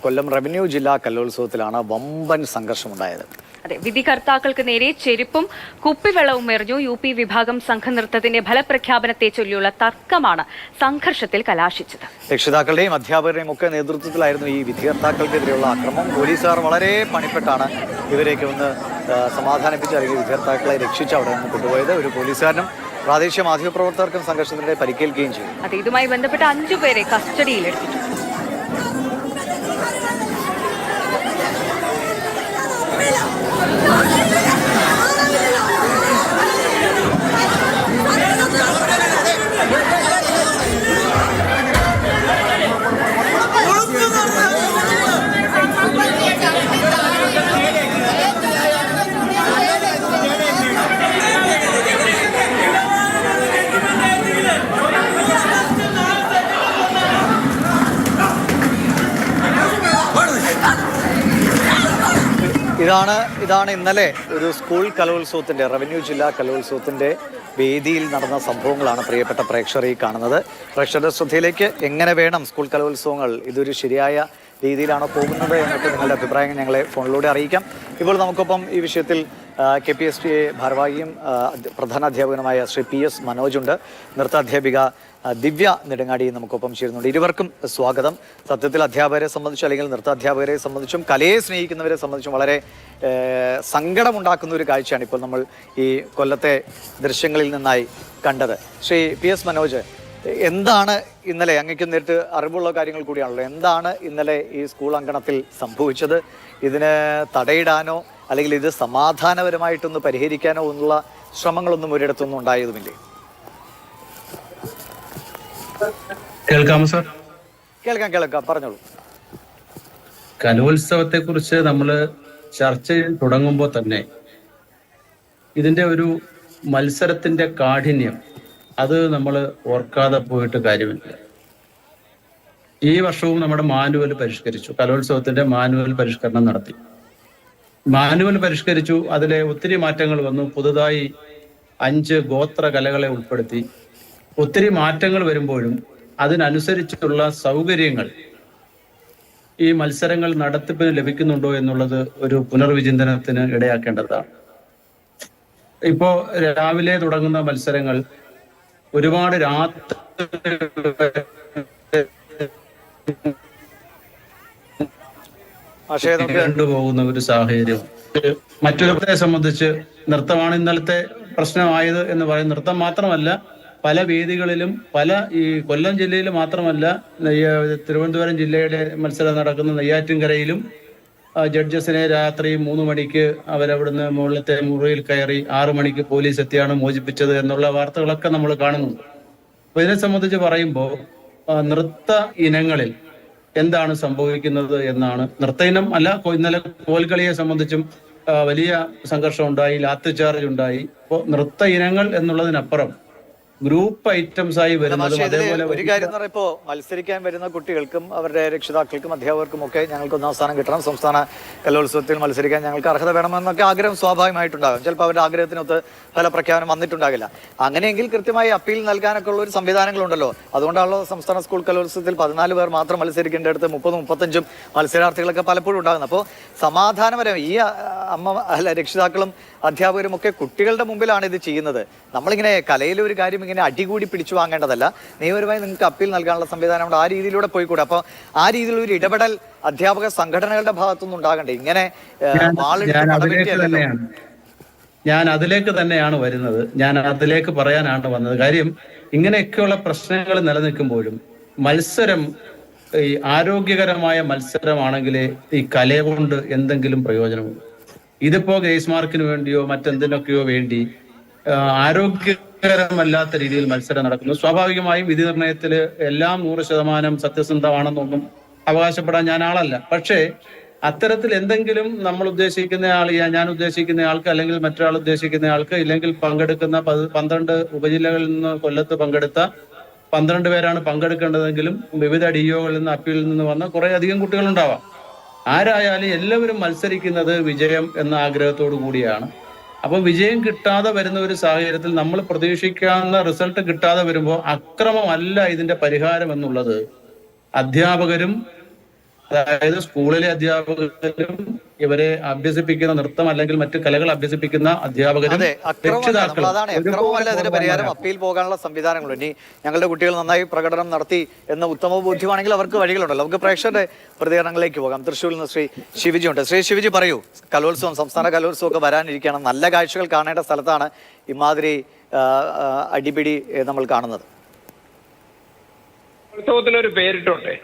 കൊല്ലം revenue ജില്ലാ കലോത്സവത്തിലാണ് വമ്പൻ സംഘർഷമുണ്ടായത്. അതെ വിധികർത്താക്കൾക്ക് നേരെ ചെരുപ്പും കുപ്പിവെള്ളവും എറിഞ്ഞു യു പി വിഭാഗം സംഘനൃത്തത്തിന്റെ ഫലപ്രഖ്യാപനത്തെ ചൊല്ലിയുള്ള തർക്കമാണ് സംഘർഷത്തിൽ കലാശിച്ചത്. രക്ഷിതാക്കളുടെയും അധ്യാപകരുടെയും ഒക്കെ നേതൃത്വത്തിലായിരുന്നു ഈ വിധികർത്താക്കൾക്കെതിരെയുള്ള ആക്രമണം പോലീസുകാർ വളരെ പണിപ്പെട്ടാണ് ഇവരെയൊക്കെ ഒന്ന് സമാധാനിപ്പിച്ച് അല്ലെങ്കിൽ വിധികർത്താക്കളെ രക്ഷിച്ച് അവിടെ നിന്ന് കൊണ്ടുപോയത്. ഒരു പോലീസുകാരനും പ്രാദേശിക മാധ്യമപ്രവർത്തകർക്കും സംഘർഷത്തിനിടെ പരിക്കേൽക്കുകയും ചെയ്തു. അതെ ഇതുമായി ബന്ധപ്പെട്ട് അഞ്ചു പേരെ കസ്റ്റഡിയിലെടുത്തു ഇതാണ് ഇന്നലെ ഒരു സ്കൂൾ കലോത്സവത്തിന്റെ റവന്യൂ ജില്ലാ കലോത്സവത്തിന്റെ വേദിയിൽ നടന്ന സംഭവങ്ങളാണ് പ്രിയപ്പെട്ട പ്രേക്ഷകർ ഈ കാണുന്നത്. പ്രേക്ഷകരുടെ ശ്രദ്ധയിലേക്ക് എങ്ങനെ വേണം സ്കൂൾ കലോത്സവങ്ങൾ? ഇതൊരു ശരിയായ രീതിയിലാണോ പോകുന്നത് എന്നൊക്കെ നിങ്ങളുടെ അഭിപ്രായങ്ങൾ ഞങ്ങളെ ഫോണിലൂടെ അറിയിക്കാം. ഇപ്പോൾ നമുക്കൊപ്പം ഈ വിഷയത്തിൽ കെ പി എസ് എ ഭാരവാഹിയും പ്രധാന അധ്യാപകനുമായ ശ്രീ പി എസ് മനോജുണ്ട് നൃത്താധ്യാപിക ദിവ്യ നെടുങ്ങാടി നമുക്കൊപ്പം ചേരുന്നുണ്ട്. ഇരുവർക്കും സ്വാഗതം. സത്യത്തിൽ അധ്യാപകരെ സംബന്ധിച്ചും അല്ലെങ്കിൽ നൃത്താധ്യാപകരെ സംബന്ധിച്ചും കലയെ സ്നേഹിക്കുന്നവരെ സംബന്ധിച്ചും വളരെ സങ്കടമുണ്ടാക്കുന്ന ഒരു കാഴ്ചയാണ് ഇപ്പോൾ നമ്മൾ ഈ കൊല്ലത്തെ ദൃശ്യങ്ങളിൽ നിന്നായി കണ്ടത്. ശ്രീ പി എസ് മനോജ് എന്താണ് ഇന്നലെ അങ്ങേക്ക് നേരിട്ട് അറിവുള്ള കാര്യങ്ങൾ കൂടിയാണല്ലോ. എന്താണ് ഇന്നലെ ഈ സ്കൂൾ അങ്കണത്തിൽ സംഭവിച്ചത്? ഇതിന് തടയിടാനോ അല്ലെങ്കിൽ ഇത് സമാധാനപരമായിട്ടൊന്ന് പരിഹരിക്കാനോ എന്നുള്ള ശ്രമങ്ങളൊന്നും ഒരിടത്തൊന്നും ഉണ്ടായതുമില്ലേ കേൾക്കാമോ സാർ? കേൾക്കാം കേൾക്കാം. പറഞ്ഞോളൂ. കലോത്സവത്തെ കുറിച്ച് നമ്മൾ ചർച്ച തുടങ്ങുമ്പോൾ തന്നെ ഇതിന്റെ ഒരു മത്സരത്തിന്റെ കാഠിന്യം അത് നമ്മൾ ഓർക്കാതെ പോയിട്ട് കാര്യമില്ല. ഈ വർഷവും നമ്മുടെ മാനുവൽ പരിഷ്കരിച്ചു. കലോത്സവത്തിന്റെ മാനുവൽ പരിഷ്കരണം നടത്തി. മാനുവൽ പരിഷ്കരിച്ചു. അതിലെ ഒത്തിരി മാറ്റങ്ങൾ വന്നു. പുതുതായി അഞ്ച് ഗോത്ര കലകളെ ഉൾപ്പെടുത്തി. ഒത്തിരി മാറ്റങ്ങൾ വരുമ്പോഴും അതിനനുസരിച്ചുള്ള സൗകര്യങ്ങൾ ഈ മത്സരങ്ങൾ നടത്തിപ്പിന് ലഭിക്കുന്നുണ്ടോ എന്നുള്ളത് ഒരു പുനർവിചിന്തനത്തിന് ഇടയാക്കേണ്ടതാണ്. ഇപ്പോ രാവിലെ തുടങ്ങുന്ന മത്സരങ്ങൾ ഒരുപാട് രാത്രി കൊണ്ടുപോകുന്ന ഒരു സാഹചര്യം. മറ്റൊരു സംബന്ധിച്ച് നൃത്തമാണ് ഇന്നലത്തെ പ്രശ്നമായത് എന്ന് പറയുന്നത് നൃത്തം മാത്രമല്ല പല വേദികളിലും പല ഈ കൊല്ലം ജില്ലയിൽ മാത്രമല്ല തിരുവനന്തപുരം ജില്ലയുടെ മത്സരം നടക്കുന്ന നെയ്യാറ്റിൻകരയിലും ജഡ്ജസിനെ രാത്രി മൂന്ന് മണിക്ക് അവരവിടുന്ന് മുകളിലത്തെ മുറിയിൽ കയറി ആറു മണിക്ക് പോലീസ് എത്തിയാണ് മോചിപ്പിച്ചത് എന്നുള്ള വാർത്തകളൊക്കെ നമ്മൾ കാണുന്നുണ്ട്. അപ്പൊ ഇതിനെ സംബന്ധിച്ച് പറയുമ്പോൾ നൃത്ത ഇനങ്ങളിൽ എന്താണ് സംഭവിക്കുന്നത് എന്നാണ്. നൃത്ത ഇനം അല്ല ഇന്നലെ കോൽക്കളിയെ സംബന്ധിച്ചും വലിയ സംഘർഷം ഉണ്ടായി ലാത്തി ചാർജ് ഉണ്ടായി. അപ്പോൾ നൃത്ത ഇനങ്ങൾ എന്നുള്ളതിനപ്പുറം ഗ്രൂപ്പ് ഐറ്റംസ് ആയി വരുന്നതും അതേപോലെ ഒരു കാര്യം എന്ന് പറയുമ്പോൾ മത്സരിക്കാൻ വരുന്ന കുട്ടികൾക്കും അവരുടെ രക്ഷിതാക്കൾക്കും അധ്യാപകർക്കും ഒക്കെ ഞങ്ങൾക്ക് ഒന്നാം സ്ഥാനം കിട്ടണം. സംസ്ഥാന കലോത്സവത്തിൽ മത്സരിക്കാൻ ഞങ്ങൾക്ക് അർഹത വേണമെന്നൊക്കെ ആഗ്രഹം സ്വാഭാവികമായിട്ടുണ്ടാകും. ചിലപ്പോൾ അവരുടെ ആഗ്രഹത്തിനൊത്ത് ഫല പ്രഖ്യാപനം വന്നിട്ടുണ്ടാകില്ല. അങ്ങനെയെങ്കിൽ കൃത്യമായി അപ്പീൽ നൽകാനൊക്കെ ഉള്ള ഒരു സംവിധാനങ്ങളുണ്ടല്ലോ. അതുകൊണ്ടാണല്ലോ സംസ്ഥാന സ്കൂൾ കലോത്സവത്തിൽ പതിനാല് പേർ മാത്രം മത്സരിക്കേണ്ടടുത്ത് മുപ്പതും മുപ്പത്തഞ്ചും മത്സരാർത്ഥികളൊക്കെ പലപ്പോഴും ഉണ്ടാകുന്നത്. അപ്പോൾ സമാധാനപരം ഈ അമ്മ അല്ല രക്ഷിതാക്കളും അധ്യാപകരും ഒക്കെ കുട്ടികളുടെ മുമ്പിലാണ് ഇത് ചെയ്യുന്നത്. നമ്മളിങ്ങനെ കലയിലെ ഒരു കാര്യം ഇങ്ങനെ അടികൂടി പിടിച്ചു വാങ്ങേണ്ടതല്ല. നിയമപരമായി നിങ്ങൾക്ക് അപ്പീൽ നൽകാനുള്ള സംവിധാനം ആ രീതിയിലൂടെ പോയിക്കൂടെ. അപ്പോൾ ആ രീതിയിലുള്ള ഒരു ഇടപെടൽ അധ്യാപക സംഘടനകളുടെ ഭാഗത്തുനിന്ന് ഉണ്ടാകണ്ടേ? ഇങ്ങനെ ഞാൻ- അതിലേക്ക് തന്നെയാണ്. വരുന്നത്. ഞാൻ അതിലേക്ക് പറയാനാണ് വന്നത്. കാര്യം ഇങ്ങനെയൊക്കെയുള്ള പ്രശ്നങ്ങൾ നിലനിൽക്കുമ്പോഴും മത്സരം ഈ ആരോഗ്യകരമായ മത്സരമാണെങ്കിലേ ഈ കല കൊണ്ട് എന്തെങ്കിലും പ്രയോജനമുണ്ട് ഇതിപ്പോ ഗ്രേസ് മാർക്കിന് വേണ്ടിയോ മറ്റെന്തിനൊക്കെയോ വേണ്ടി ആരോഗ്യകരമല്ലാത്ത രീതിയിൽ മത്സരം നടക്കുന്നു. സ്വാഭാവികമായും വിധി നിർണയത്തിൽ എല്ലാം നൂറ് ശതമാനം സത്യസന്ധമാണെന്നൊന്നും അവകാശപ്പെടാൻ ഞാൻ ആളല്ല പക്ഷേ അത്തരത്തിൽ എന്തെങ്കിലും നമ്മൾ ഉദ്ദേശിക്കുന്ന ആൾ ഞാൻ ഉദ്ദേശിക്കുന്ന ആൾക്ക് അല്ലെങ്കിൽ മറ്റൊരാൾ ഉദ്ദേശിക്കുന്ന ആൾക്ക് ഇല്ലെങ്കിൽ പങ്കെടുക്കുന്ന പന്ത്രണ്ട് ഉപജില്ലകളിൽ നിന്ന് കൊല്ലത്ത് പങ്കെടുത്ത പന്ത്രണ്ട് പേരാണ് പങ്കെടുക്കേണ്ടതെങ്കിലും വിവിധ ഡിഒകളിൽ നിന്ന് അപ്പീലിൽ നിന്ന് വന്ന കുറെ അധികം കുട്ടികളുണ്ടാവാം. ആരായാലും എല്ലാവരും മത്സരിക്കുന്നത് വിജയം എന്ന ആഗ്രഹത്തോടു കൂടിയാണ്. അപ്പൊ വിജയം കിട്ടാതെ വരുന്ന ഒരു സാഹചര്യത്തിൽ നമ്മൾ പ്രതീക്ഷിക്കാവുന്ന റിസൾട്ട് കിട്ടാതെ വരുമ്പോൾ അക്രമമല്ല ഇതിന്റെ പരിഹാരം എന്നുള്ളത് അധ്യാപകരും അതായത് സ്കൂളിലെ അധ്യാപകരും ഇവരെ അഭ്യസിപ്പിക്കുന്ന നൃത്തം അല്ലെങ്കിൽ മറ്റു കലകൾ അഭ്യസിപ്പിക്കുന്ന അധ്യാപകരും രക്ഷിതാക്കളും അതാണ് പരിഹാരം അപ്പീൽ പോകാനുള്ള സംവിധാനങ്ങളുണ്ട്. ഇനി ഞങ്ങളുടെ കുട്ടികൾ നന്നായി പ്രകടനം നടത്തി എന്ന ഉത്തമ ബോധ്യമാണെങ്കിൽ അവർക്ക് വഴികളുണ്ടല്ലോ. നമുക്ക് പ്രേക്ഷകരുടെ പ്രതികരണങ്ങളിലേക്ക് പോകാം. തൃശ്ശൂരിൽ നിന്ന് ശ്രീ ശിവജി ഉണ്ട് ശ്രീ ശിവജി പറയൂ കലോത്സവം സംസ്ഥാന കലോത്സവം ഒക്കെ വരാനിരിക്കുകയാണ്. നല്ല കാഴ്ചകൾ കാണേണ്ട സ്ഥലത്താണ് ഇമാതിരി അടിപിടി നമ്മൾ കാണുന്നത്. ഉത്സവത്തിന് ഒരു പേരിട്ടോട്ടെ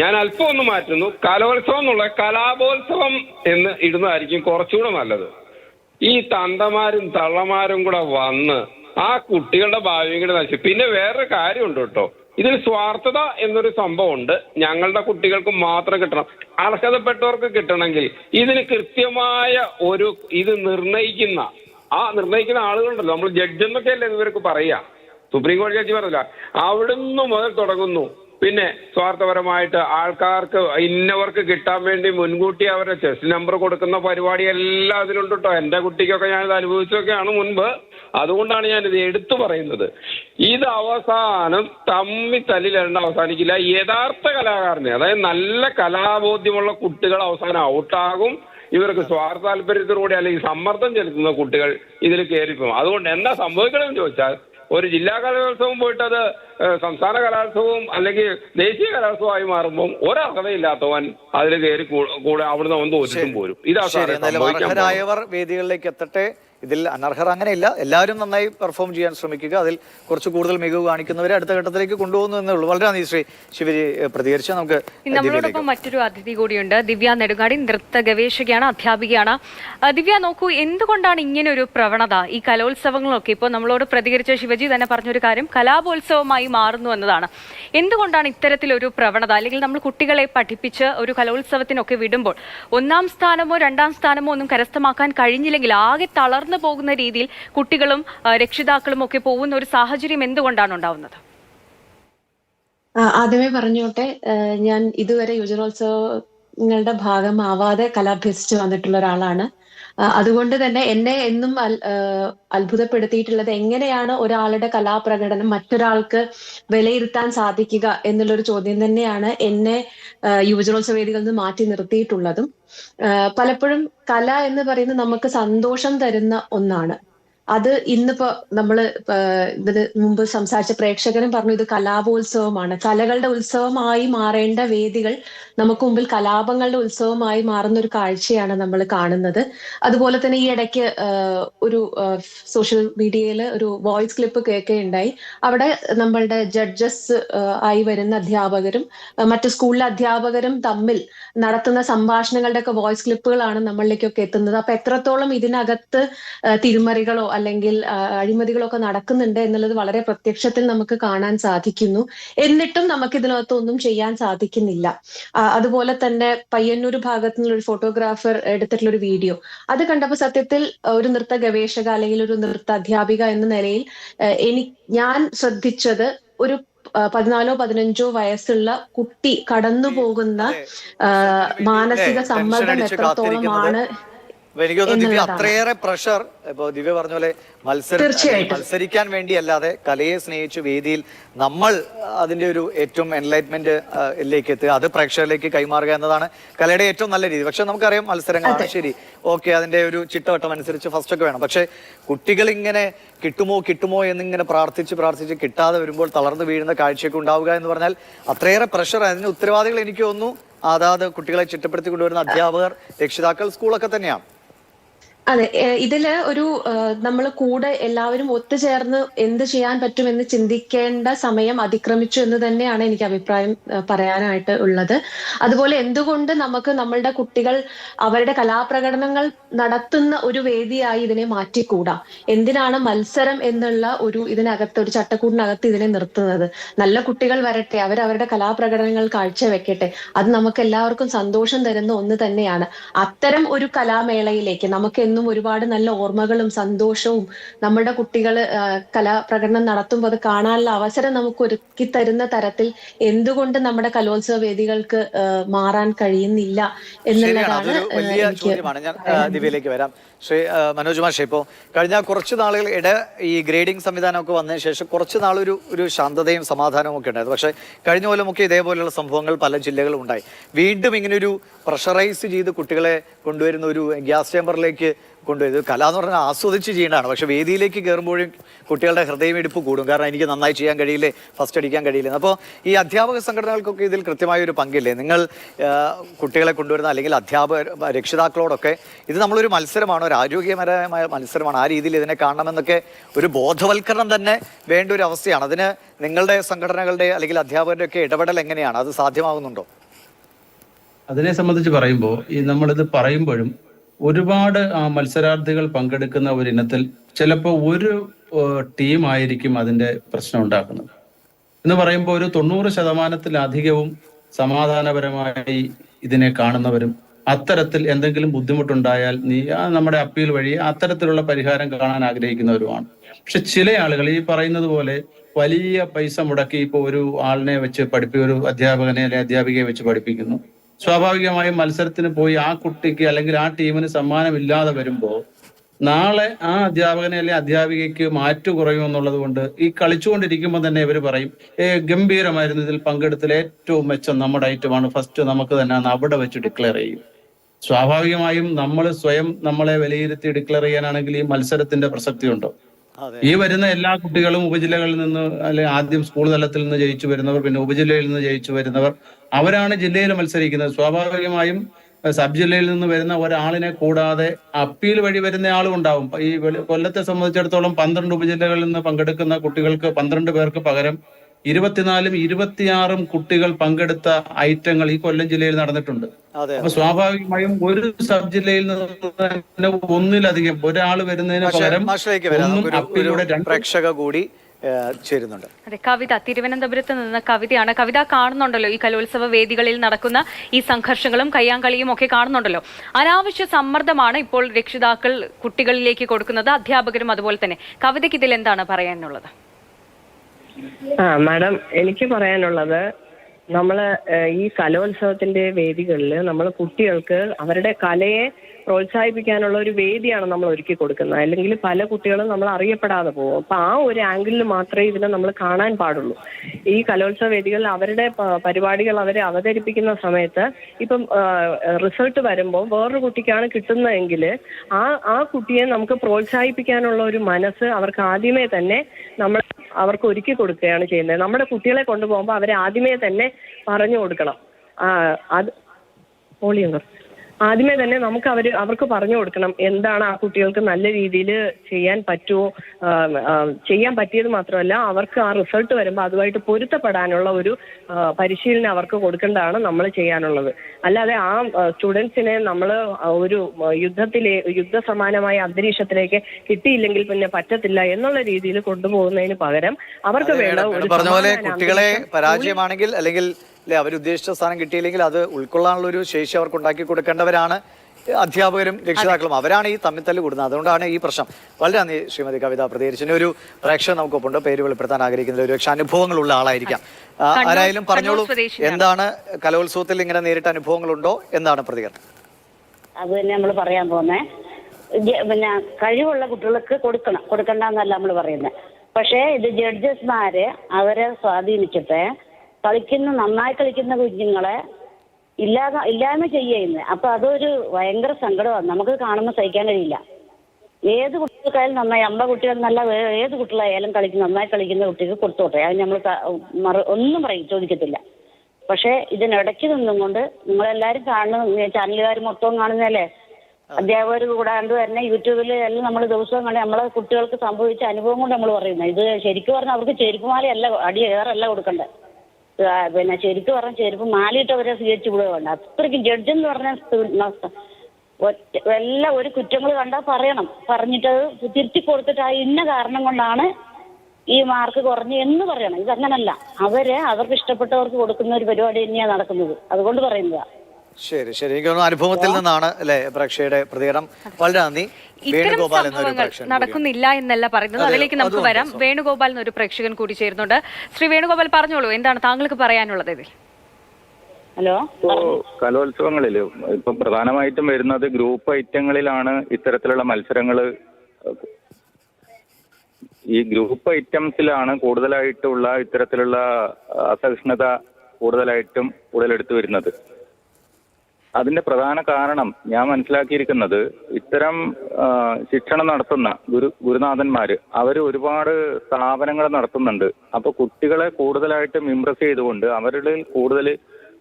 ഞാൻ അല്പം ഒന്ന് മാറ്റുന്നു. കലോത്സവം എന്നുള്ള കലാപോത്സവം എന്ന് ഇടുന്നതായിരിക്കും കുറച്ചുകൂടെ നല്ലത്. ഈ തന്തമാരും തള്ളമാരും കൂടെ വന്ന് ആ കുട്ടികളുടെ ഭാവിയും കൂടെ നശിച്ചു പിന്നെ വേറൊരു കാര്യമുണ്ട് കേട്ടോ. ഇതിൽ സ്വാർത്ഥത എന്നൊരു സംഭവമുണ്ട്. ഞങ്ങളുടെ കുട്ടികൾക്ക് മാത്രം കിട്ടണം. അർഹതപ്പെട്ടവർക്ക് കിട്ടണമെങ്കിൽ ഇതിന് കൃത്യമായ ഒരു ഇത് നിർണയിക്കുന്ന ആ നിർണയിക്കുന്ന ആളുകളുണ്ടല്ലോ. നമ്മൾ ജഡ്ജ് എന്നൊക്കെയല്ലേ ഇവർക്ക് പറയാ സുപ്രീം കോടതി ജഡ്ജി പറഞ്ഞില്ല. അവിടുന്ന് മുതൽ തുടങ്ങുന്നു. പിന്നെ സ്വാർത്ഥപരമായിട്ട് ആൾക്കാർക്ക് ഇന്നവർക്ക് കിട്ടാൻ വേണ്ടി മുൻകൂട്ടി അവരെ ചെസ് നമ്പർ കൊടുക്കുന്ന പരിപാടി എല്ലാം അതിലുണ്ട് കേട്ടോ എന്റെ കുട്ടിക്കൊക്കെ ഞാനിത് അനുഭവിച്ചൊക്കെയാണ് മുൻപ്. അതുകൊണ്ടാണ് ഞാനിത് എടുത്തു പറയുന്നത്. ഇത് അവസാനം തമ്മി തല്ലിലെണ്ണ അവസാനിക്കില്ല. യഥാർത്ഥ കലാകാരനെ അതായത് നല്ല കലാബോധ്യമുള്ള കുട്ടികൾ അവസാനം ഔട്ടാകും. ഇവർക്ക് സ്വാർത്ഥ താല്പര്യത്തിലൂടെ അല്ലെങ്കിൽ സമ്മർദ്ദം ചെലുത്തുന്ന കുട്ടികൾ ഇതിൽ കയറിപ്പോകും. അതുകൊണ്ട് എന്താ സംഭവിക്കണമെന്ന് ചോദിച്ചാൽ ഒരു ജില്ലാ കലോത്സവം പോയിട്ട് അത് സംസ്ഥാന കലോത്സവവും അല്ലെങ്കിൽ ദേശീയ കലോത്സവമായി മാറുമ്പോൾ ഒരർഹതയില്ലാത്തവൻ അതിൽ കയറി കൂടെ അവിടുന്ന് അവൻ തോറ്റിട്ടും പോരും. ഇതാ. അർഹരായവർ വേദികളിലേക്ക് എത്തട്ടെ. ഇതിൽ അനർഹർ അങ്ങനെയില്ല. എല്ലാവരും നന്നായി പെർഫോം ചെയ്യാൻ ശ്രമിക്കുക. അതിൽ കുറച്ച് കൂടുതൽ മികവ് കാണിക്കുന്നവരെ അടുത്ത ഘട്ടത്തിലേക്ക് കൊണ്ടുപോകുന്നു എന്നേ ഉള്ളൂ. വളരെ നന്ദി ശ്രീ ശിവജി പ്രതികരിച്ച നമുക്ക് നമ്മളോടൊപ്പം മറ്റൊരു അതിഥി കൂടിയുണ്ട്. ദിവ്യ നെടുങ്ങാടി നൃത്ത ഗവേഷകയാണ് അധ്യാപികയാണ്. ദിവ്യ നോക്കൂ എന്തുകൊണ്ടാണ് ഇങ്ങനെ ഒരു പ്രവണത? ഈ കലോത്സവങ്ങളൊക്കെ ഇപ്പോൾ നമ്മളോട് പ്രതികരിച്ച ശിവജി തന്നെ പറഞ്ഞൊരു കാര്യം. കലാപോത്സവമായി മാറുന്നു എന്നതാണ്. എന്തുകൊണ്ടാണ് ഇത്തരത്തിലൊരു പ്രവണത? അല്ലെങ്കിൽ നമ്മൾ കുട്ടികളെ പഠിപ്പിച്ച് ഒരു കലോത്സവത്തിനൊക്കെ വിടുമ്പോൾ ഒന്നാം സ്ഥാനമോ രണ്ടാം സ്ഥാനമോ ഒന്നും കരസ്ഥമാക്കാൻ കഴിഞ്ഞില്ലെങ്കിൽ ആകെ തളർന്നു പോകുന്ന രീതിയിൽ കുട്ടികളും രക്ഷിതാക്കളും ഒക്കെ പോകുന്ന ഒരു സാഹചര്യം എന്തുകൊണ്ടാണ് ഉണ്ടാവുന്നത്? ആദ്യമേ പറഞ്ഞോട്ടെ ഞാൻ ഇതുവരെ യുവജനോത്സവങ്ങളുടെ ഭാഗമാവാതെ കലാഭ്യസിച്ച് വന്നിട്ടുള്ള ഒരാളാണ്. അതുകൊണ്ട് തന്നെ എന്നെ എന്നും അത്ഭുതപ്പെടുത്തിയിട്ടുള്ളത് എങ്ങനെയാണ് ഒരാളുടെ കലാപ്രകടനം മറ്റൊരാൾക്ക് വിലയിരുത്താൻ സാധിക്കുക എന്നുള്ളൊരു ചോദ്യം തന്നെയാണ് എന്നെ യുവജനോത്സവേദികളിൽ യുവജനോത്സവ വേദികളിൽ നിന്ന് മാറ്റി നിർത്തിയിട്ടുള്ളതും. പലപ്പോഴും കല എന്ന് പറയുന്നത് നമുക്ക് സന്തോഷം തരുന്ന ഒന്നാണ്. അത് ഇന്നിപ്പോ നമ്മൾ ആ, ഇതിന് മുമ്പ് സംസാരിച്ച പ്രേക്ഷകനും പറഞ്ഞു ഇത് കലാപോത്സവമാണ്. കലകളുടെ ഉത്സവമായി മാറേണ്ട വേദികൾ നമുക്ക് മുമ്പിൽ കലാപങ്ങളുടെ ഉത്സവമായി മാറുന്ന ഒരു കാഴ്ചയാണ് നമ്മൾ കാണുന്നത്. അതുപോലെ തന്നെ ഈ ഇടയ്ക്ക് ഒരു സോഷ്യൽ മീഡിയയിൽ ഒരു വോയിസ് ക്ലിപ്പ് കേൾക്കുകയുണ്ടായി. അവിടെ നമ്മളുടെ ജഡ്ജസ് ആയി വരുന്ന അധ്യാപകരും മറ്റു സ്കൂളിലെ അധ്യാപകരും തമ്മിൽ നടത്തുന്ന സംഭാഷണങ്ങളുടെ ഒക്കെ വോയിസ് ക്ലിപ്പുകളാണ് നമ്മളിലേക്കൊക്കെ എത്തുന്നത്. അപ്പൊ എത്രത്തോളം ഇതിനകത്ത് തിരുമറികളോ അല്ലെങ്കിൽ അഴിമതികളോ ഒക്കെ നടക്കുന്നുണ്ട് എന്നുള്ളത് വളരെ പ്രത്യക്ഷത്തിൽ നമുക്ക് കാണാൻ സാധിക്കുന്നു. എന്നിട്ടും നമുക്ക് ഇതിനകത്തൊന്നും ചെയ്യാൻ സാധിക്കുന്നില്ല. അതുപോലെ തന്നെ പയ്യന്നൂർ ഭാഗത്തു നിന്നുള്ള ഒരു ഫോട്ടോഗ്രാഫർ എടുത്തിട്ടുള്ള ഒരു വീഡിയോ അത് കണ്ടപ്പോൾ സത്യത്തിൽ ഒരു നൃത്ത ഗവേഷക അല്ലെങ്കിൽ ഒരു നൃത്ത അധ്യാപിക എന്ന നിലയിൽ എനി ഞാൻ ശ്രദ്ധിച്ചത് ഒരു പതിനാലോ പതിനഞ്ചോ വയസ്സുള്ള കുട്ടി കടന്നു പോകുന്ന മാനസിക സമ്മർദ്ദം എത്രത്തോളമാണ് എനിക്ക് തോന്നുന്നു അത്രയേറെ പ്രഷർ ഇപ്പൊ ദിവ്യ പറഞ്ഞ പോലെ മത്സരം. മത്സരിക്കാൻ വേണ്ടിയല്ലാതെ കലയെ സ്നേഹിച്ച് വേദിയിൽ നമ്മൾ അതിന്റെ ഒരു ഏറ്റവും എൻലൈറ്റ്മെന്റ് ലേക്ക് എത്തുക അത് പ്രേക്ഷകരിലേക്ക് കൈമാറുക എന്നതാണ് കലയുടെ ഏറ്റവും നല്ല രീതി. പക്ഷെ നമുക്കറിയാം മത്സരങ്ങളാണ് ശരി ഓക്കെ അതിന്റെ ഒരു ചിട്ടവട്ടം അനുസരിച്ച് ഫസ്റ്റ് ഒക്കെ വേണം. പക്ഷെ കുട്ടികൾ ഇങ്ങനെ കിട്ടുമോ കിട്ടുമോ എന്നിങ്ങനെ പ്രാർത്ഥിച്ച് പ്രാർത്ഥിച്ച് കിട്ടാതെ വരുമ്പോൾ തളർന്നു വീഴുന്ന കാഴ്ചയൊക്കെ ഉണ്ടാവുക എന്ന് പറഞ്ഞാൽ അത്രയേറെ പ്രഷർ അതിന് ഉത്തരവാദികൾ എനിക്ക് തോന്നുന്നു. അതാത് കുട്ടികളെ ചിട്ടപ്പെടുത്തി കൊണ്ടുവരുന്ന അധ്യാപകർ രക്ഷിതാക്കൾ സ്കൂളൊക്കെ തന്നെയാണ്. അതെ ഇതിൽ ഒരു നമ്മൾ കൂടെ എല്ലാവരും ഒത്തുചേർന്ന് എന്ത് ചെയ്യാൻ പറ്റുമെന്ന് ചിന്തിക്കേണ്ട സമയം അതിക്രമിച്ചു എന്ന് തന്നെയാണ് എനിക്ക് അഭിപ്രായം പറയാനായിട്ട് ഉള്ളത്. അതുപോലെ എന്തുകൊണ്ട് നമുക്ക് നമ്മളുടെ കുട്ടികൾ അവരുടെ കലാപ്രകടനങ്ങൾ നടത്തുന്ന ഒരു വേദിയായി ഇതിനെ മാറ്റിക്കൂടാ? എന്തിനാണ് മത്സരം എന്നുള്ള ഒരു ഇതിനകത്ത് ഒരു ചട്ടക്കൂടിനകത്ത് ഇതിനെ നിർത്തുന്നത്? നല്ല കുട്ടികൾ വരട്ടെ അവർ അവരുടെ കലാപ്രകടനങ്ങൾ കാഴ്ചവെക്കട്ടെ. അത് നമുക്ക് എല്ലാവർക്കും സന്തോഷം തരുന്ന ഒന്ന് തന്നെയാണ്. അത്തരം ഒരു കലാമേളയിലേക്ക് നമുക്ക് നിന്നും ഒരുപാട് നല്ല ഓർമ്മകളും സന്തോഷവും നമ്മുടെ കുട്ടികൾ കലാപ്രകടനം നടത്തുമ്പോൾ അത് കാണാനുള്ള അവസരം നമുക്ക് ഒരുക്കി തരുന്ന തരത്തിൽ എന്തുകൊണ്ട് നമ്മുടെ കലോത്സവ വേദികൾക്ക് മാറാൻ കഴിയുന്നില്ല എന്നുള്ളതാണ് എനിക്ക് വരാം. ശ്രീ മനോജ് മാഷെ ഇപ്പോൾ കഴിഞ്ഞ കുറച്ച് നാളുകൾ ഇട ഈ ഗ്രേഡിംഗ് സംവിധാനമൊക്കെ വന്നതിന് ശേഷം കുറച്ച് നാളൊരു ഒരു ശാന്തതയും സമാധാനവും ഒക്കെ ഉണ്ടായിരുന്നു. പക്ഷേ കഴിഞ്ഞ പോലുമൊക്കെ ഇതേപോലെയുള്ള സംഭവങ്ങൾ പല ജില്ലകളും ഉണ്ടായി. വീണ്ടും ഇങ്ങനൊരു പ്രഷറൈസ് ചെയ്ത് കുട്ടികളെ കൊണ്ടുവരുന്ന ഒരു ഗ്യാസ് ചേമ്പറിലേക്ക് കൊണ്ടുവരുന്നത് കല എന്ന് പറഞ്ഞാൽ ആസ്വദിച്ച് ചെയ്യേണ്ടതാണ്. പക്ഷെ വേദിയിലേക്ക് കയറുമ്പോഴും കുട്ടികളുടെ ഹൃദയമിടിപ്പ് കൂടും. കാരണം എനിക്ക് നന്നായി ചെയ്യാൻ കഴിയില്ലേ? ഫസ്റ്റ് അടിക്കാൻ കഴിയില്ല? അപ്പോൾ ഈ അധ്യാപക സംഘടനകൾക്കൊക്കെ ഇതിൽ കൃത്യമായ ഒരു പങ്കില്ലേ? നിങ്ങൾ കുട്ടികളെ കൊണ്ടുവരുന്ന അല്ലെങ്കിൽ അധ്യാപക രക്ഷിതാക്കളോടൊക്കെ ഇത് നമ്മളൊരു മത്സരമാണ്. ഒരു ആരോഗ്യപരമായ മത്സരമാണ്. ആ രീതിയിൽ ഇതിനെ കാണണമെന്നൊക്കെ ഒരു ബോധവൽക്കരണം തന്നെ വേണ്ട ഒരു അവസ്ഥയാണ് അതിന് നിങ്ങളുടെ സംഘടനകളുടെ അല്ലെങ്കിൽ അധ്യാപകരുടെ ഒക്കെ ഇടപെടൽ എങ്ങനെയാണ്? അത് സാധ്യമാകുന്നുണ്ടോ? അതിനെ സംബന്ധിച്ച് പറയുമ്പോൾ ഈ നമ്മളിത് പറയുമ്പോഴും ഒരുപാട് മത്സരാർത്ഥികൾ പങ്കെടുക്കുന്ന ഒരു ഇനത്തിൽ ചിലപ്പോൾ ഒരു ടീം ആയിരിക്കും അതിന്റെ പ്രശ്നം ഉണ്ടാക്കുന്നത്. എന്ന് പറയുമ്പോൾ ഒരു തൊണ്ണൂറ് ശതമാനത്തിലധികവും സമാധാനപരമായി ഇതിനെ കാണുന്നവരും അത്തരത്തിൽ എന്തെങ്കിലും ബുദ്ധിമുട്ടുണ്ടായാൽ നീ നമ്മുടെ അപ്പീൽ വഴി അത്തരത്തിലുള്ള പരിഹാരം കാണാൻ ആഗ്രഹിക്കുന്നവരുമാണ്. പക്ഷെ ചില ആളുകൾ ഈ പറയുന്നത് പോലെ വലിയ പൈസ മുടക്കി ഇപ്പോൾ ഒരു ആളിനെ വെച്ച് പഠിപ്പി ഒരു അധ്യാപകനെ അല്ലെങ്കിൽ അധ്യാപികയെ വെച്ച് പഠിപ്പിക്കുന്നു. സ്വാഭാവികമായും മത്സരത്തിന് പോയി ആ കുട്ടിക്ക് അല്ലെങ്കിൽ ആ ടീമിന് സമ്മാനമില്ലാതെ വരുമ്പോൾ നാളെ ആ അധ്യാപകനെ അല്ലെ അധ്യാപികയ്ക്ക് മാറ്റു കുറയുമെന്നുള്ളത് കൊണ്ട് ഈ കളിച്ചുകൊണ്ടിരിക്കുമ്പോൾ തന്നെ ഇവർ പറയും ഏ ഗംഭീരമായിരുന്നു ഇതിൽ പങ്കെടുത്തൽ ഏറ്റവും മെച്ചം നമ്മുടെ ഐറ്റമാണ്. ഫസ്റ്റ് നമുക്ക് തന്നെ അവിടെ വെച്ച് ഡിക്ലെയർ ചെയ്യും. സ്വാഭാവികമായും നമ്മൾ സ്വയം നമ്മളെ വിലയിരുത്തി ഡിക്ലെയർ ചെയ്യാനാണെങ്കിൽ ഈ മത്സരത്തിന്റെ പ്രസക്തി ഉണ്ടോ? ഈ വരുന്ന എല്ലാ കുട്ടികളും ഉപജില്ലകളിൽ നിന്ന് അല്ലെ ആദ്യം സ്കൂൾ തലത്തിൽ നിന്ന് ജയിച്ചു വരുന്നവർ പിന്നെ ഉപജില്ലയിൽ നിന്ന് ജയിച്ചു വരുന്നവർ അവരാണ് ജില്ലയിൽ മത്സരിക്കുന്നത്. സ്വാഭാവികമായും സബ് ജില്ലയിൽ നിന്ന് വരുന്ന ഒരാളിനെ കൂടാതെ അപ്പീൽ വഴി വരുന്ന ആളും ഉണ്ടാവും. ഈ കൊല്ലത്തെ സംബന്ധിച്ചിടത്തോളം പന്ത്രണ്ട് ഉപജില്ലകളിൽ നിന്ന് പങ്കെടുക്കുന്ന കുട്ടികൾക്ക് പന്ത്രണ്ട് പേർക്ക് പകരം ഇരുപത്തിനാലും ഇരുപത്തിയാറും കുട്ടികൾ പങ്കെടുത്ത ഐറ്റങ്ങൾ ഈ കൊല്ലം ജില്ലയിൽ നടന്നിട്ടുണ്ട്. അപ്പൊ സ്വാഭാവികമായും ഒരു സബ് ജില്ലയിൽ നിന്ന് ഒന്നിലധികം ഒരാൾ വരുന്നതിന് പകരം പ്രേക്ഷക കൂടി ചേരുന്നുണ്ട്. അതെ കവിത തിരുവനന്തപുരത്ത് നിന്ന് കവിതയാണ്. കവിത കാണുന്നുണ്ടല്ലോ ഈ കലോത്സവ വേദികളിൽ നടക്കുന്ന ഈ സംഘർഷങ്ങളും കയ്യാങ്കളിയും ഒക്കെ കാണുന്നുണ്ടല്ലോ. അനാവശ്യ സമ്മർദ്ദമാണ് ഇപ്പോൾ രക്ഷിതാക്കൾ കുട്ടികളിലേക്ക് കൊടുക്കുന്നത് അധ്യാപകരും അതുപോലെ തന്നെ. കവിതയ്ക്ക് ഇതിൽ എന്താണ് പറയാനുള്ളത്? ആ മാഡം എനിക്ക് പറയാനുള്ളത് നമ്മൾ ഈ കലോത്സവത്തിന്റെ വേദികളിൽ നമ്മൾ കുട്ടികൾക്ക് അവരുടെ കലയെ പ്രോത്സാഹിപ്പിക്കാനുള്ള ഒരു വേദിയാണ് നമ്മൾ ഒരുക്കി കൊടുക്കുന്നത്. അല്ലെങ്കിൽ പല കുട്ടികളും നമ്മൾ അറിയപ്പെടാതെ പോകും. അപ്പൊ ആ ഒരു ആംഗിളിൽ മാത്രമേ ഇതിനെ നമ്മൾ കാണാൻ പാടുള്ളൂ. ഈ കലോത്സവ വേദികളിൽ അവരുടെ പരിപാടികൾ അവരെ അവതരിപ്പിക്കുന്ന സമയത്ത് ഇപ്പം റിസൾട്ട് വരുമ്പോൾ വേറൊരു കുട്ടിക്കാണ് കിട്ടുന്നതെങ്കിൽ ആ ആ കുട്ടിയെ നമുക്ക് പ്രോത്സാഹിപ്പിക്കാനുള്ള ഒരു മനസ്സ് അവർക്ക് ആദ്യമേ തന്നെ നമ്മൾ അവർക്ക് ഒരുക്കി കൊടുക്കുകയാണ് ചെയ്യുന്നത്. നമ്മുടെ കുട്ടികളെ കൊണ്ടുപോകുമ്പോൾ അവരെ ആദ്യമേ തന്നെ പറഞ്ഞു കൊടുക്കണം. അത് പോളിയോ ആദ്യമേ തന്നെ നമുക്ക് അവർ അവർക്ക് പറഞ്ഞു കൊടുക്കണം എന്താണ് ആ കുട്ടികൾക്ക് നല്ല രീതിയിൽ ചെയ്യാൻ പറ്റുമോ ചെയ്യാൻ പറ്റിയത് മാത്രമല്ല അവർക്ക് ആ റിസൾട്ട് വരുമ്പോൾ അതുമായിട്ട് പൊരുത്തപ്പെടാനുള്ള ഒരു പരിശീലനം അവർക്ക് കൊടുക്കേണ്ടതാണ് നമ്മൾ ചെയ്യാനുള്ളത്. അല്ലാതെ ആ സ്റ്റുഡൻസിനെ നമ്മൾ ഒരു യുദ്ധത്തിലെ യുദ്ധസമാനമായ അന്തരീക്ഷത്തിലേക്ക് കിട്ടിയില്ലെങ്കിൽ പിന്നെ പറ്റത്തില്ല എന്നുള്ള രീതിയിൽ കൊണ്ടുപോകുന്നതിന് പകരം അവർക്ക് വേണ്ട പറഞ്ഞ പോലെ കുട്ടികളെ പരാജയമാണെങ്കിൽ അല്ലെങ്കിൽ അല്ലെ? അവർ ഉദ്ദേശിച്ച സ്ഥാനം കിട്ടിയില്ലെങ്കിൽ അത് ഉൾക്കൊള്ളാനുള്ള ഒരു ശേഷി അവർക്ക് ഉണ്ടാക്കി കൊടുക്കേണ്ടവരാണ് അധ്യാപകരും രക്ഷിതാക്കളും. അവരാണ് ഈ തമ്മിത്തല്ല് കൂടുന്നത്. അതുകൊണ്ടാണ് ഈ പ്രശ്നം. വളരെ നന്ദി ശ്രീമതി കവിത പ്രതികരിച്ചു ഒരു പ്രേക്ഷകൻ നമുക്കൊപ്പുണ്ട് പേര് വെളിപ്പെടുത്താൻ ആഗ്രഹിക്കുന്ന ഒരു പക്ഷെ അനുഭവങ്ങളുള്ള ആളായിരിക്കാം. ആരായാലും പറഞ്ഞോളൂ. എന്താണ് കലോത്സവത്തിൽ ഇങ്ങനെ നേരിട്ട അനുഭവങ്ങളുണ്ടോ? എന്താണ് പ്രതികരണം? അത് തന്നെ നമ്മൾ പറയാൻ പോന്നേ. പിന്നെ കഴിവുള്ള കുട്ടികൾക്ക് കൊടുക്കണം. കൊടുക്കണ്ടെന്നല്ല നമ്മൾ പറയുന്നത് പക്ഷേ ഇത് ജഡ്ജസ്മാര് അവരെ സ്വാധീനിച്ചിട്ട് കളിക്കുന്ന നന്നായി കളിക്കുന്ന കുഞ്ഞുങ്ങളെ ഇല്ലാതെ ഇല്ലായ്മ ചെയ്യുന്നത് അപ്പൊ അതൊരു ഭയങ്കര സങ്കടമാണ് നമുക്ക് കാണുമ്പോൾ സഹിക്കാൻ കഴിയില്ല. ഏത് കുട്ടികൾക്കായാലും നന്നായി അമ്മ കുട്ടികൾ നല്ല ഏത് കുട്ടികളായാലും കളിക്കുന്ന നന്നായി കളിക്കുന്ന കുട്ടികൾ കൊടുത്തോട്ടെ അത് നമ്മൾ മറു ഒന്നും പറയും ചോദിക്കത്തില്ല. പക്ഷേ ഇതിനിടയ്ക്ക് നിന്നും കൊണ്ട് നിങ്ങളെല്ലാരും കാണുന്ന ചാനലുകാർ മൊത്തവും കാണുന്നതല്ലേ? അധ്യാപകർ കൂടാണ്ട് തന്നെ യൂട്യൂബിൽ എല്ലാം നമ്മൾ ദിവസവും കണ്ട് നമ്മളെ കുട്ടികൾക്ക് സംഭവിച്ച അനുഭവം കൊണ്ട് നമ്മൾ പറയുന്നത് ഇത് ശരിക്കും പറഞ്ഞാൽ അവർക്ക് ചെരുപ്പുമാലയല്ല അടി ഏറല്ല കൊടുക്കണ്ടേ. ആ, പിന്നെ ശരിക്കും പറഞ്ഞ ചെരുപ്പ് മാലയിട്ട് അവരെ സ്വീകരിച്ചു വിടുകയുണ്ട് അത്രയ്ക്ക് ജഡ്ജ് എന്ന് പറഞ്ഞ സ് ന- ഒറ്റ എല്ലാ ഒരു കുറ്റങ്ങൾ കണ്ടാൽ പറയണം. പറഞ്ഞിട്ട് അത് തിരുത്തി കൊടുത്തിട്ട് ആ ഇന്ന കാരണം കൊണ്ടാണ് ഈ മാർക്ക് കുറഞ്ഞു എന്ന് പറയണം. ഇതങ്ങനല്ല. അവർ അവർക്ക് ഇഷ്ടപ്പെട്ടവർക്ക് കൊടുക്കുന്ന ഒരു പരിപാടി തന്നെയാണ് നടക്കുന്നത്. അതുകൊണ്ട് പറയുന്നതാ. ശരി ശരി. എനിക്ക് തോന്നുന്നു അനുഭവത്തിൽ നിന്നാണ് അല്ലെ പ്രേക്ഷയുടെ പ്രതികരണം. വളരെ നന്ദി. ഇത്തരം വേണുഗോപാൽ എന്നൊരു സംഭവങ്ങൾ നടക്കുന്നില്ല എന്നല്ല പറയുന്നത്. അതിലേക്ക് നമുക്ക് വരാം. വേണുഗോപാൽ എന്നൊരു പ്രേക്ഷകൻ കൂടി ചേരുന്നുണ്ട്. ശ്രീ വേണുഗോപാൽ പറഞ്ഞോളൂ എന്താണ് താങ്കൾക്ക് പറയാനുള്ളത് ഇതിൽ? ഹലോ? കലോത്സവങ്ങളിൽ ഇപ്പൊ പ്രധാനമായിട്ടും വരുന്നത് ഗ്രൂപ്പ് ഐറ്റങ്ങളിലാണ് ഇത്തരത്തിലുള്ള മത്സരങ്ങൾ ഈ ഗ്രൂപ്പ് ഐറ്റംസിലാണ് കൂടുതലായിട്ടുള്ള ഇത്തരത്തിലുള്ള അസഹിഷ്ണുത കൂടുതലായിട്ടും ഉടലെടുത്തു വരുന്നത്. അതിന്റെ പ്രധാന കാരണം ഞാൻ മനസ്സിലാക്കിയിരിക്കുന്നത് ഇത്തരം ശിക്ഷണം നടത്തുന്ന ഗുരു ഗുരുനാഥന്മാര് അവർ ഒരുപാട് സ്ഥാപനങ്ങൾ നടത്തുന്നുണ്ട്. അപ്പൊ കുട്ടികളെ കൂടുതലായിട്ടും ഇംപ്രസ് ചെയ്തുകൊണ്ട് അവരുടെ കൂടുതൽ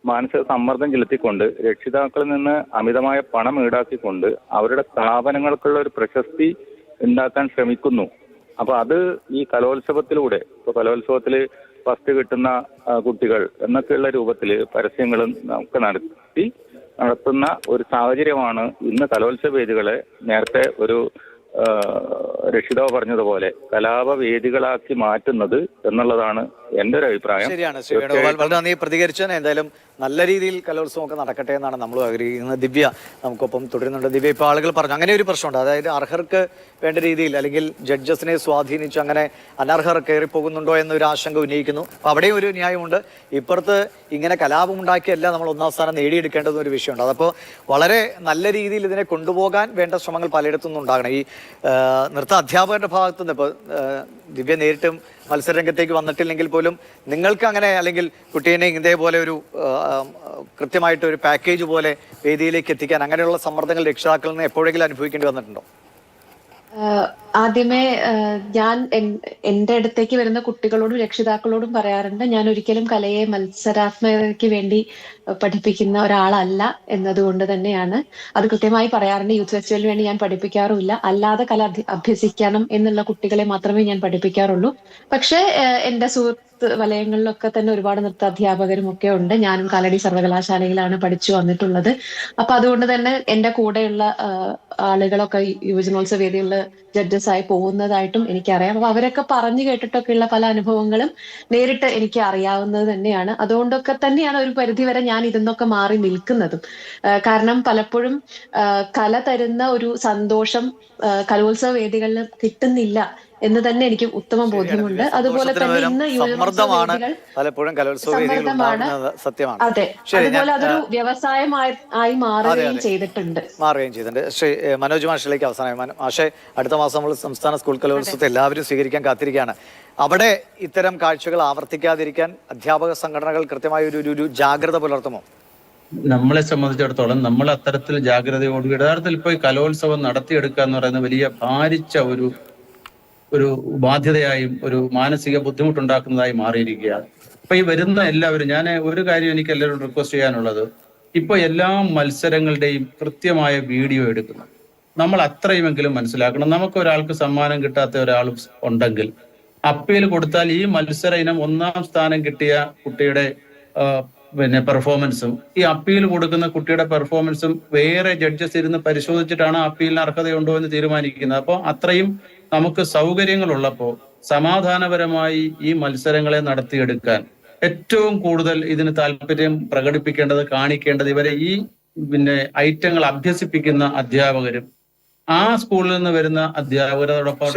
മാനസിക സമ്മർദ്ദം ചെലുത്തിക്കൊണ്ട് രക്ഷിതാക്കളിൽ നിന്ന് അമിതമായ പണം ഈടാക്കിക്കൊണ്ട് അവരുടെ സ്ഥാപനങ്ങൾക്കുള്ള ഒരു പ്രശസ്തി ഉണ്ടാക്കാൻ ശ്രമിക്കുന്നു. അപ്പൊ അത് ഈ കലോത്സവത്തിലൂടെ ഇപ്പൊ കലോത്സവത്തിൽ ഫസ്റ്റ് കിട്ടുന്ന കുട്ടികൾ എന്നൊക്കെയുള്ള രൂപത്തിൽ പരസ്യങ്ങളും ഒക്കെ നടത്തി നടത്തുന്ന ഒരു സാഹചര്യമാണ് ഇന്ന് കലോത്സവ വേദികളെ നേരത്തെ ഒരു രക്ഷിതാവ് പറഞ്ഞതുപോലെ കലാപവേദികളാക്കി മാറ്റുന്നത് എന്നുള്ളതാണ് എന്റെ ഒരു അഭിപ്രായം ശരിയാണ്. ശ്രീ വേണുഗോപാൽ വളരെ നന്ദി. പ്രതികരിച്ചതിന് എന്തായാലും നല്ല രീതിയിൽ കലോത്സവം ഒക്കെ നടക്കട്ടെ എന്നാണ് നമ്മൾ ആഗ്രഹിക്കുന്നത്. ദിവ്യ നമുക്കൊപ്പം തുടരുന്നുണ്ട്. ദിവ്യ ഇപ്പോൾ ആളുകൾ പറഞ്ഞു അങ്ങനെ ഒരു പ്രശ്നമുണ്ട്. അതായത് അർഹർക്ക് വേണ്ട രീതിയിൽ അല്ലെങ്കിൽ ജഡ്ജസിനെ സ്വാധീനിച്ച് അങ്ങനെ അനർഹർ കയറി പോകുന്നുണ്ടോ എന്നൊരു ആശങ്ക ഉന്നയിക്കുന്നു. അപ്പോൾ അവിടെയും ഒരു ന്യായമുണ്ട്. ഇപ്പുറത്ത് ഇങ്ങനെ കലാപം ഉണ്ടാക്കിയല്ല നമ്മൾ ഒന്നാം സ്ഥാനം നേടിയെടുക്കേണ്ടത് ഒരു വിഷയമുണ്ട്. അതപ്പോൾ വളരെ നല്ല രീതിയിൽ ഇതിനെ കൊണ്ടുപോകാൻ വേണ്ട ശ്രമങ്ങൾ പലയിടത്തുനിന്നും ഉണ്ടാകണം ഈ നൃത്ത അധ്യാപകരുടെ ഭാഗത്തുനിന്ന് ഇപ്പൊ ഇപ്പോൾ ദിവ്യ നേരിട്ടും മത്സരരംഗത്തേക്ക് വന്നിട്ടില്ലെങ്കിൽ പോലും നിങ്ങൾക്ക് അങ്ങനെ അല്ലെങ്കിൽ കുട്ടീനെ ഇതേപോലെ ഒരു കൃത്യമായിട്ട് ഒരു പാക്കേജ് പോലെ വേദിയിലേക്ക് എത്തിക്കാൻ അങ്ങനെയുള്ള സമ്മർദ്ദങ്ങൾ രക്ഷിതാക്കളിൽ നിന്ന് എപ്പോഴെങ്കിലും അനുഭവിക്കേണ്ടി വന്നിട്ടുണ്ടോ? ആദ്യമേ ഞാൻ എന്റെ അടുത്തേക്ക് വരുന്ന കുട്ടികളോടും രക്ഷിതാക്കളോടും പറയാറുണ്ട് ഞാൻ ഒരിക്കലും കലയെ മത്സരാത്മകതയ്ക്ക് വേണ്ടി പഠിപ്പിക്കുന്ന ഒരാളല്ല എന്നതുകൊണ്ട് തന്നെയാണ്. അത് കൃത്യമായി പറയാറുണ്ട് യൂത്ത് ഫെസ്റ്റിവലിന് വേണ്ടി ഞാൻ പഠിപ്പിക്കാറുമില്ല. അല്ലാതെ കല അഭ്യസിക്കണം എന്നുള്ള കുട്ടികളെ മാത്രമേ ഞാൻ പഠിപ്പിക്കാറുള്ളൂ. പക്ഷേ എന്റെ എന്റെ സുഹൃത്ത് വലയങ്ങളിലൊക്കെ തന്നെ ഒരുപാട് നൃത്ത അധ്യാപകരും ഒക്കെ ഉണ്ട്. ഞാനും കാലടി സർവകലാശാലയിലാണ് പഠിച്ചു വന്നിട്ടുള്ളത്. അപ്പൊ അതുകൊണ്ട് തന്നെ എന്റെ കൂടെയുള്ള ആളുകളൊക്കെ യുവജനോത്സവ ജഡ്ജസ് ആയി പോകുന്നതായിട്ടും എനിക്കറിയാം. അപ്പൊ അവരൊക്കെ പറഞ്ഞു കേട്ടിട്ടൊക്കെയുള്ള പല അനുഭവങ്ങളും നേരിട്ട് എനിക്ക് അറിയാവുന്നത് തന്നെയാണ്. അതുകൊണ്ടൊക്കെ തന്നെയാണ് ഒരു പരിധിവരെ ഞാൻ ഇതെന്നൊക്കെ മാറി നിൽക്കുന്നതും. കാരണം പലപ്പോഴും കല തരുന്ന ഒരു സന്തോഷം കലോത്സവ വേദികളിൽ കിട്ടുന്നില്ല. എന്ന് തന്നെ എനിക്ക് ഉത്തമ ബോധ്യമുണ്ട്. അതുപോലെ തന്നെ ഇന്ന് സമ്മർദ്ദമാണ് പലപ്പോഴും കലോത്സവ. സത്യമാണ്. അതെ. അതുപോലെ അതൊരു വ്യവസായമായി ആയി മാറുകയും. ചെയ്തിട്ടുണ്ട്. മാറുകയും ചെയ്തിട്ടുണ്ട്. ശ്രീ മനോജ് മാഷിലേക്ക് അവസാനം മാഷെ അടുത്ത മാസം നമ്മൾ സംസ്ഥാന സ്കൂൾ കലോത്സവത്തെ എല്ലാവരും സ്വീകരിക്കാൻ കാത്തിരിക്കുകയാണ്. അവിടെ ഇത്തരം കാഴ്ചകൾ ആവർത്തിക്കാതിരിക്കാൻ അധ്യാപക സംഘടനകൾ കൃത്യമായ ഒരു ഒരു- ജാഗ്രത പുലർത്തുമോ? നമ്മളെ സംബന്ധിച്ചിടത്തോളം നമ്മൾ അത്തരത്തിൽ ജാഗ്രതയോട് യഥാർത്ഥത്തിൽ പോയി കലോത്സവം നടത്തിയെടുക്കുക എന്ന് പറയുന്ന വലിയ ഭാരിച്ച ഒരു ഒരു ബാധ്യതയായും ഒരു മാനസിക ബുദ്ധിമുട്ടുണ്ടാക്കുന്നതായി മാറിയിരിക്കുകയാണ്. അപ്പൊ ഈ വരുന്ന എല്ലാവരും ഞാൻ ഒരു കാര്യം എനിക്ക് എല്ലാവരും റിക്വസ്റ്റ് ചെയ്യാനുള്ളത്. ഇപ്പൊ എല്ലാ മത്സരങ്ങളുടെയും കൃത്യമായ വീഡിയോ എടുക്കുന്നു. നമ്മൾ അത്രയുമെങ്കിലും മനസ്സിലാക്കണം. നമുക്ക് ഒരാൾക്ക് സമ്മാനം കിട്ടാത്ത ഒരാൾ ഉണ്ടെങ്കിൽ അപ്പീൽ കൊടുത്താൽ ഈ മത്സര ഇനം ഒന്നാം സ്ഥാനം കിട്ടിയ കുട്ടിയുടെ പിന്നെ പെർഫോമൻസും ഈ അപ്പീൽ കൊടുക്കുന്ന കുട്ടിയുടെ പെർഫോമൻസും വേറെ ജഡ്ജസ് ഇരുന്ന് പരിശോധിച്ചിട്ടാണ് അപ്പീലിന് അർഹതയുണ്ടോ എന്ന് തീരുമാനിക്കുന്നത്. അപ്പോൾ അത്രയും നമുക്ക് സൗകര്യങ്ങൾ ഉള്ളപ്പോൾ സമാധാനപരമായി ഈ മത്സരങ്ങളെ നടത്തിയെടുക്കാൻ ഏറ്റവും കൂടുതൽ ഇതിന് താല്പര്യം പ്രകടിപ്പിക്കേണ്ടത് കാണിക്കേണ്ടത് ഇവരെ ഈ പിന്നെ ഐറ്റങ്ങൾ അഭ്യസിപ്പിക്കുന്ന അധ്യാപകരും ആ സ്കൂളിൽ നിന്ന് വരുന്ന അധ്യാപകരോടൊപ്പം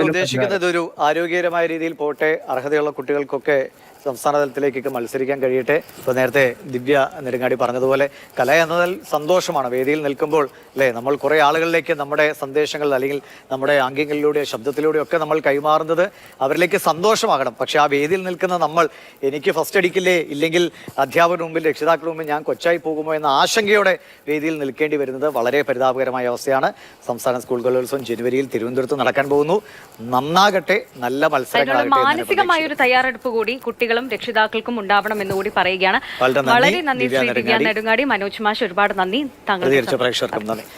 ഉദ്ദേശിക്കുന്നത് ഒരു ആരോഗ്യകരമായ രീതിയിൽ പോട്ടെ അർഹതയുള്ള കുട്ടികൾക്കൊക്കെ സംസ്ഥാന തലത്തിലേക്കൊക്കെ മത്സരിക്കാൻ കഴിയട്ടെ. ഇപ്പോൾ നേരത്തെ ദിവ്യ നെടുങ്ങാടി പറഞ്ഞതുപോലെ കല എന്നതിൽ സന്തോഷമാണ്. വേദിയിൽ നിൽക്കുമ്പോൾ അല്ലേ നമ്മൾ കുറേ ആളുകളിലേക്ക് നമ്മുടെ സന്ദേശങ്ങൾ അല്ലെങ്കിൽ നമ്മുടെ ആംഗ്യങ്ങളിലൂടെ ശബ്ദത്തിലൂടെ ഒക്കെ നമ്മൾ കൈമാറുന്നത് അവരിലേക്ക് സന്തോഷമാകണം. പക്ഷെ ആ വേദിയിൽ നിൽക്കുന്ന നമ്മൾ എനിക്ക് ഫസ്റ്റ് അടിക്കില്ലേ ഇല്ലെങ്കിൽ അധ്യാപകരുടെ മുമ്പിൽ രക്ഷിതാക്കളുടെ മുമ്പിൽ ഞാൻ കൊച്ചായി പോകുമോ എന്ന ആശങ്കയോടെ വേദിയിൽ നിൽക്കേണ്ടി വരുന്നത് വളരെ പരിതാപകരമായ അവസ്ഥയാണ്. സംസ്ഥാന സ്കൂൾ കലോത്സവം ജനുവരിയിൽ തിരുവനന്തപുരത്ത് നടക്കാൻ പോകുന്നു. നന്നാകട്ടെ നല്ല മത്സരങ്ങളാകട്ടെ മാനസികമായ ഒരു തയ്യാറെടുപ്പ് കൂടി കുട്ടികളും രക്ഷിതാക്കൾക്കും ഉണ്ടാവണം എന്ന് കൂടി പറയുകയാണ്. വളരെ നന്ദി, ശ്രീ ദിവ്യ നെടുങ്ങാടി. നെടുങ്ങാടി. മനോജ് മാഷ് ഒരുപാട് നന്ദി. താങ്കൾ പ്രേക്ഷകർക്കും നന്ദി.